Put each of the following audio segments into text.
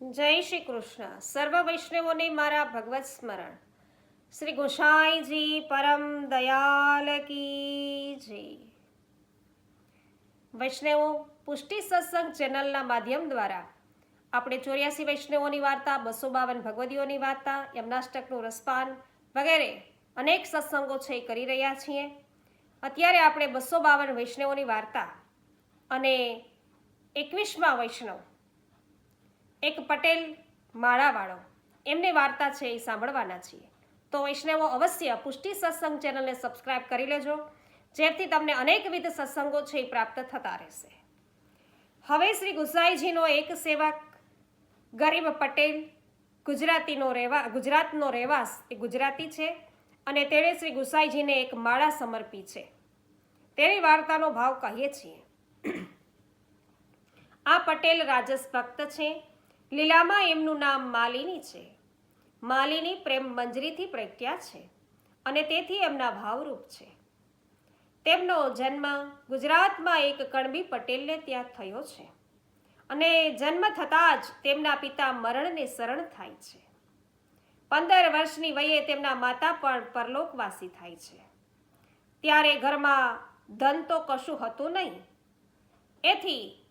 જય શ્રી કૃષ્ણ. સર્વ વૈષ્ણવોને મારા ભગવત સ્મરણ. શ્રી ગોસાઈજી પરમ દયાલ કી વૈષ્ણવો, પુષ્ટિ સત્સંગ ચેનલના માધ્યમ દ્વારા આપણે ચોર્યાસી વૈષ્ણવોની વાર્તા, બસો બાવન ભગવદીઓની વાર્તા, યમનાષ્ટકનું રસપાન વગેરે અનેક સત્સંગો છે એ કરી રહ્યા છીએ. અત્યારે આપણે બસો બાવન વૈષ્ણવોની વાર્તા અને એકવીસમાં વૈષ્ણવ એક પટેલ માળાવાળો. એમની વાર્તા છે એ સાંભળવાના છીએ. તો વૈષ્ણવો અવશ્ય પુષ્ટિ સત્સંગ ચેનલને સબસ્ક્રાઇબ કરી લેજો, જેથી તમને અનેકવિધ સત્સંગો છે એ પ્રાપ્ત થતા રહેશે. હવે શ્રી ગુસાઈજીનો એક સેવક, ગરીબ પટેલ, ગુજરાતીનો રહેવા, ગુજરાતનો રહેવાસ એ ગુજરાતી છે અને તેણે શ્રી ગુસાઈજીને એક માળા સમર્પી છે. તેની વાર્તાનો ભાવ કહીએ છીએ. આ પટેલ રાજસ ભક્ત છે. લીલામાં એમનું નામ માલિની છે. માલિની પ્રેમ મંજરીથી પ્રગટ્યા છે અને તેથી એમના ભાવરૂપ છે. તેમનો જન્મ ગુજરાતમાં એક કણબી પટેલને ત્યાં થયો છે અને જન્મ થતાં જ તેમના પિતા મરણને શરણ થાય છે. પંદર વર્ષની વયે તેમના માતા પણ પરલોકવાસી થાય છે. ત્યારે ઘરમાં ધન તો કશું હતું નહીં. એથી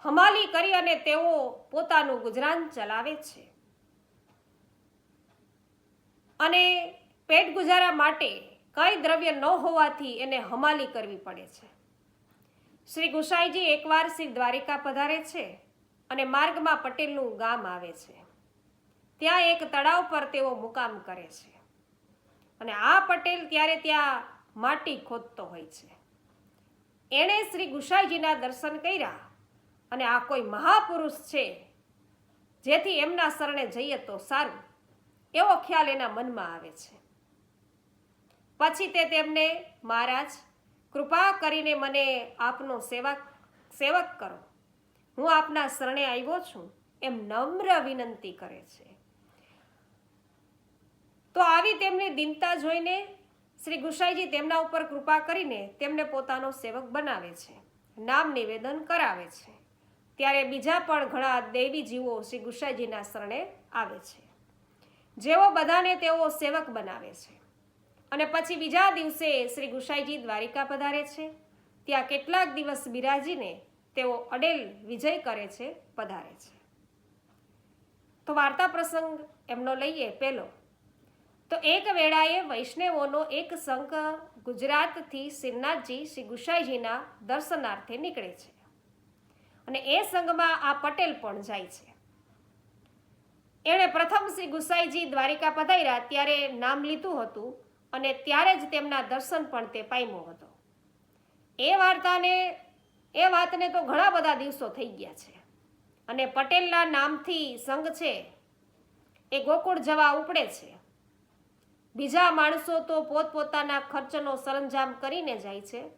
હમાલી કરી અને તેઓ પોતાનું ગુજરાન ચલાવે છે. અને પેટ ગુજારા માટે કઈ દ્રવ્ય ન હોવાથી એને હમાલી કરવી પડે છે. શ્રી ગુસાઈજી એકવાર શ્રી દ્વારિકા પધારે છે અને માર્ગમાં પટેલનું ગામ આવે છે. ત્યાં એક તળાવ પર તેઓ મુકામ કરે છે. અને આ પટેલ ત્યારે ત્યાં માટી ખોદતો હોય છે. એણે શ્રી ગુસાઈજીના દર્શન કર્યા અને આ કોઈ મહાપુરુષ છે, જેથી એમના શરણે જઈએ તો સારું. એવો ખ્યાલ એના મનમાં આવે છે. પછી તે તેમને, મહારાજ, કૃપા કરીને મને આપનો સેવક સેવક કરો. હું આપના શરણે આવ્યો છું. એમ નમ્ર વિનંતી કરે છે. તો આવી તેમની દિનતા જોઈને શ્રી ગુસાઈજી તેમના ઉપર કૃપા કરીને તેમને પોતાનો સેવક બનાવે છે. નામ નિવેદન કરાવે છે. ત્યારે બીજા પણ ઘણા દૈવી જીવો શ્રી ગુસાઈજીના શરણે આવે છે. જેઓ બધાને તેઓ સેવક બનાવે છે. અને પછી બીજા દિવસે શ્રી ગુસાઈજી દ્વારિકા પધારે છે. ત્યાં કેટલાક દિવસ બિરાજીને તેઓ અડેલ વિજય કરે છે, પધારે છે. તો વાર્તા પ્રસંગ એમનો લઈએ પહેલો. તો એક વેળાએ વૈષ્ણવોનો એક સંઘ ગુજરાતથી શ્રીનાથજી શ્રી ગુસાઈજીના દર્શનાર્થે નીકળે છે. અને એ સંઘમાં આ પટેલ પણ જાય છે. એણે પ્રથમ શ્રી ગુસાઈજી દ્વારિકા પધાર્યા ત્યારે નામ લીધું હતું અને ત્યારે જ તેમના દર્શન પણ તે પામ્યો હતો. એ વાર્તાને, એ વાતને તો ઘણા બધા દિવસો થઈ ગયા છે. અને પટેલના નામથી સંઘ છે, એ ગોકુળ જવા ઉપડે છે. બીજા માણસો તો પોતપોતાના ખર્ચનો સરંજામ કરીને જાય છે,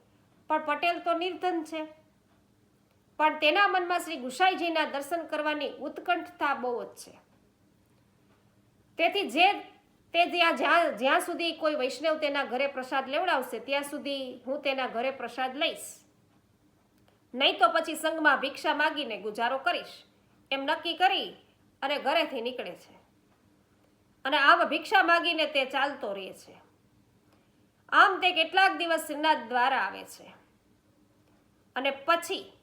પણ પટેલ તો નિર્ધન છે. પણ તેના મનમાં શ્રી ગુસાઈજીના દર્શન કરવાની ઉત્કંઠતા બહુ જ છે. તેથી જે તે જ્યાં જ્યાં જ્યાં સુધી કોઈ વૈષ્ણવ તેના ઘરે પ્રસાદ લેવડાવશે, ત્યાં સુધી હું તેના ઘરે પ્રસાદ લઈશ. નહીં તો પછી સંઘમાં ભિક્ષા માગીને ગુજારો કરીશ. એમ નક્કી કરી અને ઘરેથી નીકળે છે. અને આમ ભિક્ષા માગીને તે ચાલતો રહે છે. આમ તે કેટલાક દિવસ શ્રીનાથ દ્વારા આવે છે. અને પછી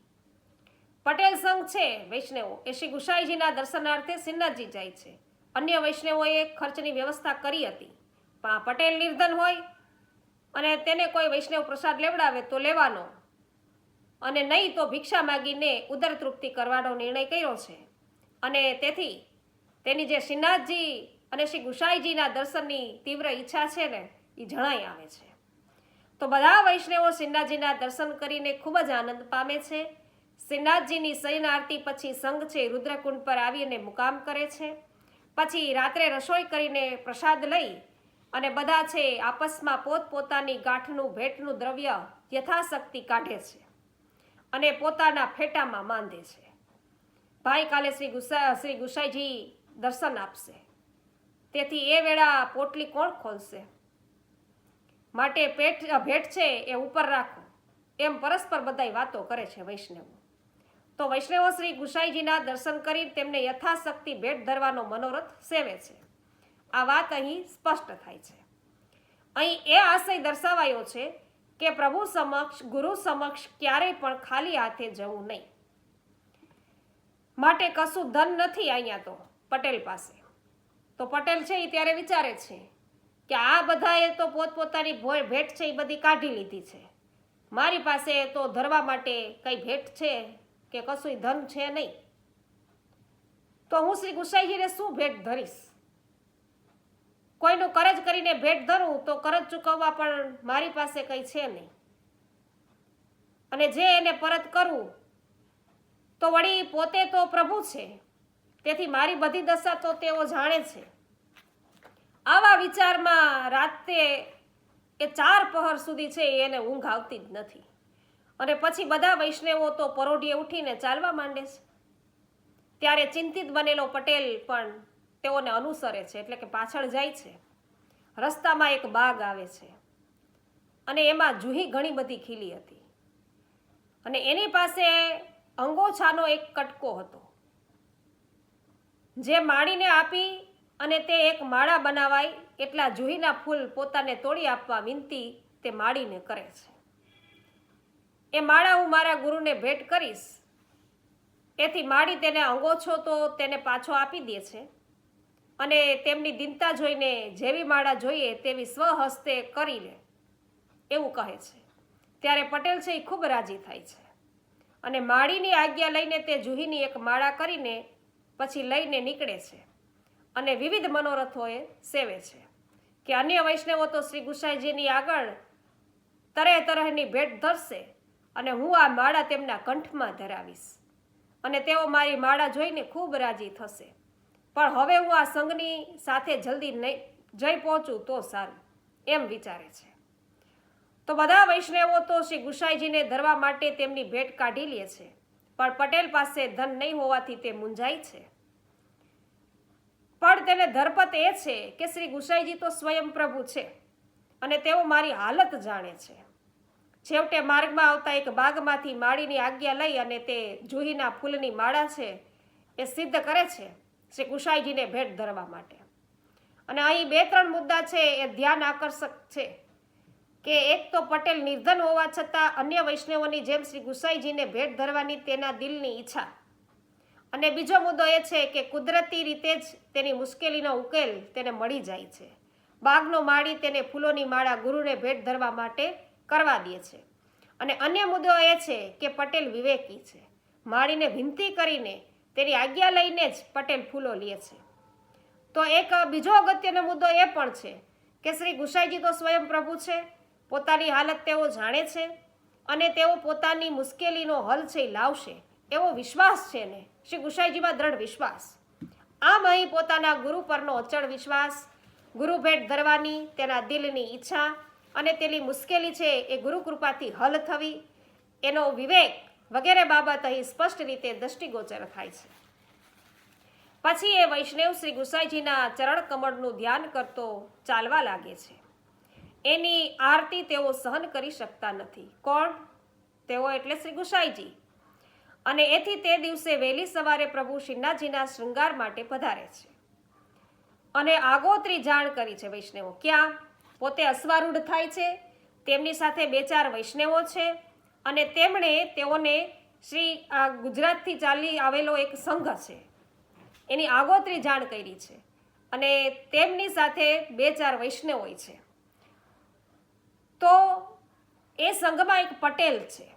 પટેલ સંઘ છે વૈષ્ણવો. એ શ્રી ગુસાઈજીના દર્શનાર્થે શ્રીનાથજી જાય છે. અન્ય વૈષ્ણવોએ ખર્ચની વ્યવસ્થા કરી હતી. પણ પટેલ નિર્ધન હોય અને તેને કોઈ વૈષ્ણવ પ્રસાદ લેવડાવે તો લેવાનો અને નહીં તો ભિક્ષા માગીને ઉદર તૃપ્તિ કરવાનો નિર્ણય કર્યો છે. અને તેથી તેની જે શ્રીનાથજી અને શ્રી ગુસાઈજીના દર્શનની તીવ્ર ઈચ્છા છે ને એ જણાઈ આવે છે. તો બધા વૈષ્ણવો શ્રીનાથજીના દર્શન કરીને ખૂબ જ આનંદ પામે છે. શ્રીનાથજીની શયન આરતી પછી સંઘ છે, રુદ્રકુંડ પર આવીને મુકામ કરે છે. પછી રાત્રે રસોઈ કરીને પ્રસાદ લઈ અને બધા છે, આપસમાં પોતપોતાની ગાંઠનું, ભેટનું દ્રવ્ય યથાશક્તિ કાઢે છે અને પોતાના ફેટામાં માંધે છે. ભાઈ કાલે શ્રી ગુસા, શ્રી ગુસાઈજી દર્શન આપશે. તેથી એ વેળા પોટલી કોણ ખોલશે? માટે પેટ, ભેટ છે એ ઉપર રાખો. એમ પરસ્પર બધાય વાતો કરે છે વૈષ્ણવો. તો વૈષ્ણવો શ્રી ગુસાઈજીના દર્શન કરી તેમને યથાશક્તિ ભેટ ધરવાનો મનોરથ સેવે છે. આ વાત અહીં સ્પષ્ટ થાય છે. અહીં એ આશય દર્શાવાયો છે કે પ્રભુ સમક્ષ, ગુરુ સમક્ષ ક્યારેય પણ ખાલી હાથે જવું નહીં. માટે કશું ધન નથી અહીંયા તો પટેલ પાસે. તો પટેલ છે એ ત્યારે વિચારે છે કે આ બધાએ તો પોતપોતાની ભેટ છે એ બધી કાઢી લીધી છે. મારી પાસે તો ધરવા માટે કંઈ ભેટ છે? કે કશું ધન છે નહીં. તો હું શ્રી ગુસાઈજીને શું ભેટ ધરીશ? કોઈનું કરજ કરીને ભેટ ધરું તો કરજ ચૂકવવા પણ મારી પાસે કંઈ છે નહીં. અને જે એને પરત કરવું તો વળી પોતે તો પ્રભુ છે. તેથી મારી બધી દશા તો તેઓ જાણે છે. આવા વિચારમાં રાતે એ ચાર પહર સુધી છે એને ઊંઘ આવતી જ નથી. અને પછી બધા વૈષ્ણવો તો પરોઢીએ ઉઠીને ચાલવા માંડે છે. ત્યારે ચિંતિત બનેલો પટેલ પણ તેઓને અનુસરે છે, એટલે કે પાછળ જાય છે. રસ્તામાં એક બાગ આવે છે અને એમાં જુહી ઘણી બધી ખીલી હતી. અને એની પાસે અંગોછાનો એક કટકો હતો. જે માળીને આપી અને તે એક માળા બનાવાય એટલા જુહીના ફૂલ પોતાને તોડી આપવા વિનંતી તે માળીને કરે છે. એ માળા હું મારા ગુરુને ભેટ કરીશ. એથી માળી તેને અંગોછો તો તેને પાછો આપી દે છે. અને તેમની દિનતા જોઈને જેવી માળા જોઈએ તેવી સ્વહસ્તે કરી લે. એવું કહે છે. ત્યારે પટેલ છે એ ખૂબ રાજી થાય છે. અને માળીની આજ્ઞા લઈને તે જુહીની એક માળા કરીને પછી લઈને નીકળે છે. અને વિવિધ મનોરથોએ સેવે છે. કે અન્ય વૈષ્ણવો તો શ્રી ગુસાઈજીની આગળ તરહ તરહની ભેટ ધરશે. અને હું આ માળા તેમના કંઠમાં ધરાવીશ. અને તેઓ મારી માળા જોઈને ખૂબ રાજી થશે. પણ હવે હું આ સંઘની સાથે જલ્દી નહીં જઈ પહોંચું તો સારું, એમ વિચારે છે. તો બધા વૈષ્ણવો તો શ્રી ગુસાઈજીને ધરવા માટે તેમની ભેટ કાઢી લે છે, પણ પટેલ પાસે ધન નહીં હોવાથી તે મૂંઝાય છે. પણ તેને ધરપત એ છે કે શ્રી ગુસાઈજી તો સ્વયં પ્રભુ છે અને તેઓ મારી હાલત જાણે છે. છેવટે માર્ગમાં આવતા એક બાગમાંથી માળીની આજ્ઞા લઈ અને તે જુહીના ફૂલની માળા છે એ સિદ્ધ કરે છે શ્રી ગુસાઈજીને ભેટ ધરવા માટે. અને અહીં બે ત્રણ મુદ્દા છે એ ધ્યાન આકર્ષક છે કે એક તો પટેલ નિર્ધન હોવા છતાં અન્ય વૈષ્ણવોની જેમ શ્રી ગુસાઈજીને ભેટ ધરવાની તેના દિલની ઈચ્છા. અને બીજો મુદ્દો એ છે કે કુદરતી રીતે જ તેની મુશ્કેલીનો ઉકેલ તેને મળી જાય છે. બાગનો માળી તેને ફૂલોની માળા ગુરુને ભેટ ધરવા માટે કરવા દે છે. અને અન્ય મુદ્દો એ છે કે પટેલ વિવેકી છે. માળીને વિનંતી કરીને તેની આજ્ઞા લઈને જ પટેલ ફૂલો લે છે. તો એક બીજો અગત્યનો મુદ્દો એ પણ છે કે શ્રી ગુસાઈજી તો સ્વયં પ્રભુ છે, પોતાની હાલત તેઓ જાણે છે અને તેઓ પોતાની મુશ્કેલીનો હલ છે લાવશે એવો વિશ્વાસ છે ને? શ્રી ગુસાઈજીમાં દ્રઢ વિશ્વાસ. આમ અહીં પોતાના ગુરુ પરનો અચળ વિશ્વાસ, ગુરુ ભેટ ધરવાની, તેના દિલની ઈચ્છા અને તેની મુશ્કેલી છે એ ગુરુકૃપાથી હલ થવી. એનો વિવેક વગેરે બાબત અહીં સ્પષ્ટ રીતે દ્રષ્ટિગોચર થાય છે. પછી એ વૈષ્ણવ શ્રી ગુસાઈજીના ચરણ કમળનું ધ્યાન કરતો ચાલવા લાગે છે. એની આરતી તેઓ સહન કરી શકતા નથી. કોણ? તેઓ એટલે શ્રી ગુસાઈજી. અને એથી તે દિવસે વહેલી સવારે પ્રભુ શિન્નાજીના શૃંગાર માટે પધારે છે. અને આગોતરી જાણ કરી છે વૈષ્ણવો, ક્યાં? પોતે અશ્વારૂઢ થાય છે, તેમની સાથે બે ચાર વૈષ્ણવો છે અને તેમણે તેઓને શ્રી ગુજરાતથી ચાલી આવેલો એક સંઘ છે. એની આગોતરી જાણ કરી છે અને તેમની સાથે બે ચાર વૈષ્ણવ હોય છે. તો એ સંઘમાં એક પટેલ છે.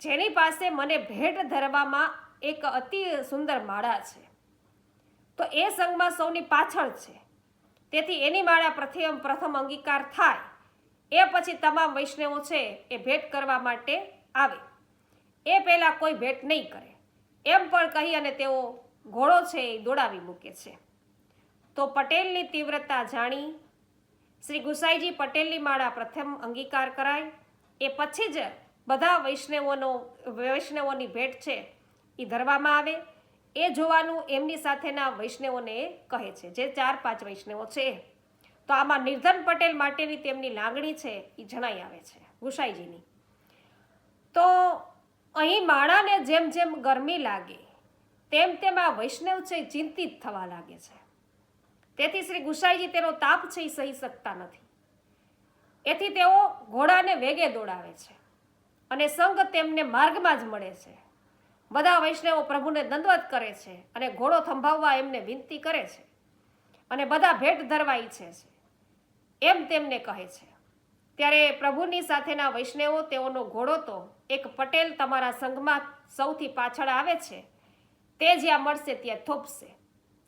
જેની પાસે મને ભેટ ધરવામાં એક અતિ સુંદર માળા છે. તો એ સંઘમાં સૌની પાછળ છે. તેથી એની માળા પ્રથમ પ્રથમ અંગીકાર થાય. એ પછી તમામ વૈષ્ણવો છે એ ભેટ કરવા માટે આવે. એ પહેલાં કોઈ ભેટ નહીં કરે. એમ પણ કહી અને તેઓ ઘોડો છે એ દોડાવી મૂકે છે. તો પટેલની તીવ્રતા જાણી શ્રી ગુસાઈજી પટેલની માળા પ્રથમ અંગીકાર કરાય. એ પછી જ બધા વૈષ્ણવોનો વૈષ્ણવોની ભેટ છે એ ધરવામાં આવે. એ જોવાનું એમની સાથેના વૈષ્ણવોને કહે છે. જે ચાર પાંચ વૈષ્ણવો છે. તો આમાં નિર્ધન પટેલ માટેની તેમની લાગણી છે એ જણાઈ આવે છે. ગુસાઈજીની. તો અહીં માણાને જેમ જેમ ગરમી લાગે, તેમ તેમ આ વૈષ્ણવ છે ચિંતિત થવા લાગે છે. તેથી શ્રી ગુસાઈજી તેનો તાપ છે એ સહી શકતા નથી. એથી તેઓ ઘોડાને વેગે દોડાવે છે અને સંઘ તેમને માર્ગમાં જ મળે છે. બધા વૈષ્ણવો પ્રભુને દંડવત કરે છે અને ઘોડો થંભાવવા એમને વિનંતી કરે છે અને બધા ભેટ ધરવા ઈચ્છે છે. એમ તેમને કહે છે. ત્યારે પ્રભુની સાથેના વૈષ્ણવો તેઓનો ઘોડો તો એક પટેલ તમારા સંઘમાં સૌથી પાછળ આવે છે. તે જ્યાં મળશે ત્યાં થોપશે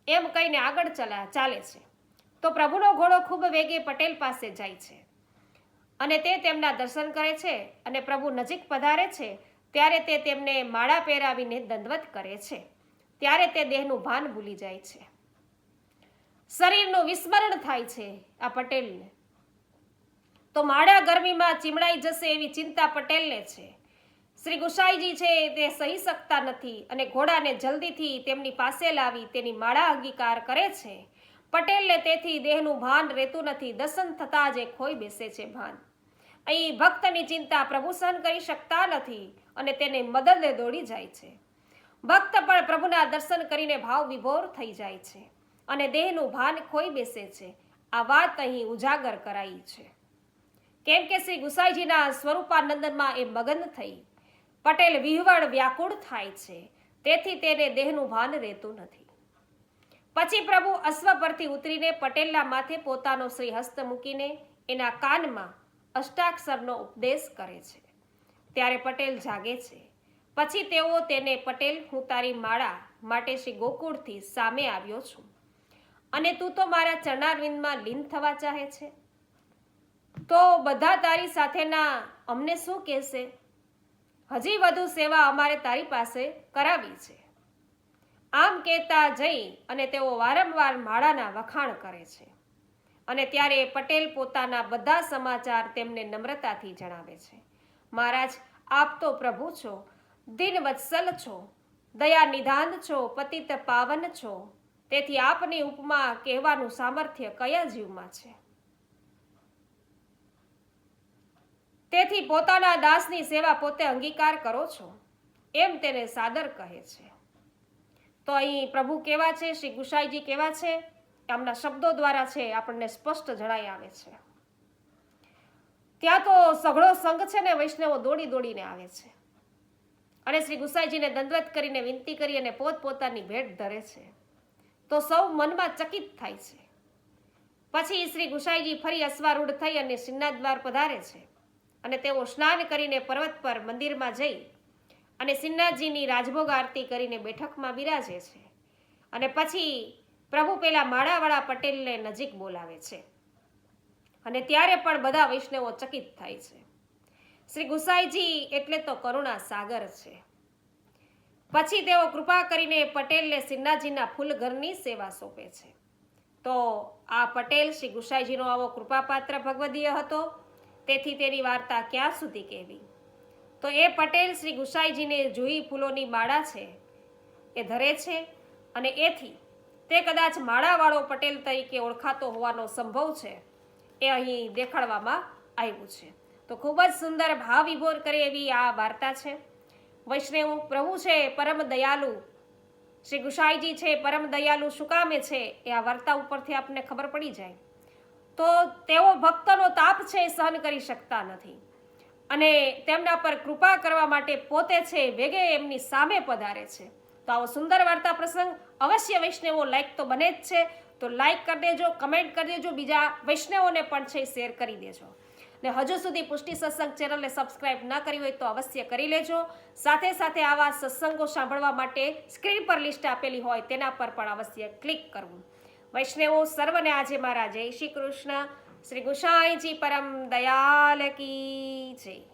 એમ કહીને આગળ ચલા, ચાલે છે. તો પ્રભુનો ઘોડો ખૂબ વેગે પટેલ પાસે જાય છે. અને તે તેમના દર્શન કરે છે અને પ્રભુ નજીક પધારે છે ત્યારે તે તેમને માળા પહેરાવીને દંડવત કરે છે. ત્યારે તે દેહનું ભાન ભૂલી જાય છે. શરીરનું વિસ્મરણ થાય છે આ પટેલને. તો માળા ગરમીમાં ચીમડાઈ જશે એવી ચિંતા પટેલને છે. શ્રી ગુસાઈજી છે તે સહી શકતા નથી અને ઘોડાને જલ્દીથી તેમની પાસે લાવી તેની માળા અંગીકાર કરે છે. પટેલને તેથી દેહનું ભાન રહેતું નથી. દર્શન થતાં જ એ ખોઈ બેસે છે ભાન. અહીં ભક્તની ચિંતા પ્રભુ સહન કરી શકતા નથી. અને તેને મદદે દોડી જાય છે. ભક્ત પણ પ્રભુના દર્શન કરીને ભાવ વિભોર થઈ જાય છે અને દેહનું ભાન ખોઈ બેસે છે. આ વાત અહીં ઉજાગર કરાઈ છે. કેમ કે શ્રી ગુસાઈજીના સ્વરૂપાનંદનમાં એ મગન થઈ. પટેલ વિહવળ વ્યાકુળ થાય છે. તેથી તેને દેહનું ભાન રહેતું નથી. પછી પ્રભુ અશ્વ પરથી ઉતરીને પટેલના માથે પોતાનો શ્રી હસ્ત મૂકીને એના કાનમાં અષ્ટાક્ષરનો ઉપદેશ કરે છે. ત્યારે પટેલ જાગે છે. પછી તેઓ તેને પટેલ, હું તારી માળા માટે શ્રી ગોકુળથી સામે આવ્યો છું. અને તું તો મારા ચરણારવિંદમાં લીન થવા ચાહે છે. તો બધા તારી સાથેના અમને શું કહેશે? હજી વધુ સેવા અમારે તારી પાસે કરાવી છે. આમ કહેતા જઈ અને તેઓ વારંવાર માળાના વખાણ કરે છે. અને ત્યારે પટેલ પોતાના બધા સમાચાર તેમને નમ્રતાથી જણાવે છે. મહારાજ, આપ તો પ્રભુ છો દિન વત્સલ છો, દયા નિધાન છો, પતિત પાવન છો. તેથી આપની ઉપમા કહેવાનું સામર્થ્ય કયા જીવમાં છે? તેથી પોતાના દાસની સેવા પોતે અંગીકાર કરો છો, એમ તેને સાદર કહે છે. તો અહીં પ્રભુ કેવા છે, શ્રી ગુસાઈજી કેવા છે? એમના શબ્દો દ્વારા છે, આપણને સ્પષ્ટ જણાઈ આવે છે. ત્યાં તો સઘળો સંઘ છે ને વૈષ્ણવો દોડી દોડીને આવે છે. અને શ્રી ગુસાઈજીને દંડવત કરીને વિનંતી કરી અને પોત પોતાની ભેટ ધરે છે. તો સૌ મનમાં ચકિત થાય છે. પછી શ્રી ગુસાઈજી ફરી અશ્વારૂઢ થઈ અને સિન્નાથ દ્વાર પધારે છે. અને તેઓ સ્નાન કરીને પર્વત પર મંદિરમાં જઈ અને સિન્નાથજીની રાજભોગ આરતી કરીને બેઠકમાં બિરાજે છે. અને પછી પ્રભુ પેલા માળાવાળા પટેલને નજીક બોલાવે છે. અને ત્યારે પણ બધા વૈષ્ણવો ચકિત થાય છે. શ્રી ગુસાઈજી એટલે તો કરુણા સાગર છે. પછી તેઓ કૃપા કરીને પટેલને સિન્નાજીના ફૂલ ઘરની સેવા સોંપે છે. તો આ પટેલ શ્રી ગુસાઈજીનો આવો કૃપાપાત્ર ભગવદીય હતો. તેથી તેની વાર્તા ક્યાં સુધી કહેવી? તો એ પટેલ શ્રી ગુસાઈજીને જુઈ ફૂલોની માળા છે, એ ધરે છે અને એથી તે કદાચ માળાવાળો પટેલ તરીકે ઓળખાતો હોવાનો સંભવ છે. એ અહીં દેખાડવામાં આવ્યું છે. તો ખૂબ જ સુંદર ભાવ વિભોર કરે એવી આ વાર્તા છે. વૈષ્ણવ પ્રભુ છે, પરમ દયાલુ. શ્રી ગુસાઈજી છે, પરમ દયાલુ, શું કામે છે? એ આ વાર્તા ઉપરથી આપણને ખબર પડી જાય. તો તેઓ ભક્તનો તાપ છે, સહન કરી શકતા નથી. અને તેમના પર કૃપા કરવા માટે પોતે છે, વેગે એમની સામે પધારે છે. તો આવો સુંદર વાર્તા પ્રસંગ અવશ્ય વૈષ્ણવો લાઈક તો બને જ છે. તો લાઈક કરી દેજો કમેન્ટ કરી દેજો, બીજા વૈષ્ણવોને પણ છે શેર કરી દેજો. ને હજુ સુધી પુષ્ટિ સત્સંગ ચેનલને સબસ્ક્રાઇબ ન કરી હોય તો અવશ્ય કરી લેજો. સાથે સાથે આવા સત્સંગો સાંભળવા માટે સ્ક્રીન પર લિસ્ટ આપેલી હોય તેના પર પણ અવશ્ય ક્લિક કરવું. વૈષ્ણવો, સર્વને આજે મારા જય શ્રી કૃષ્ણ. શ્રી ગુસાઈજી પરમ દયાલ કી જય.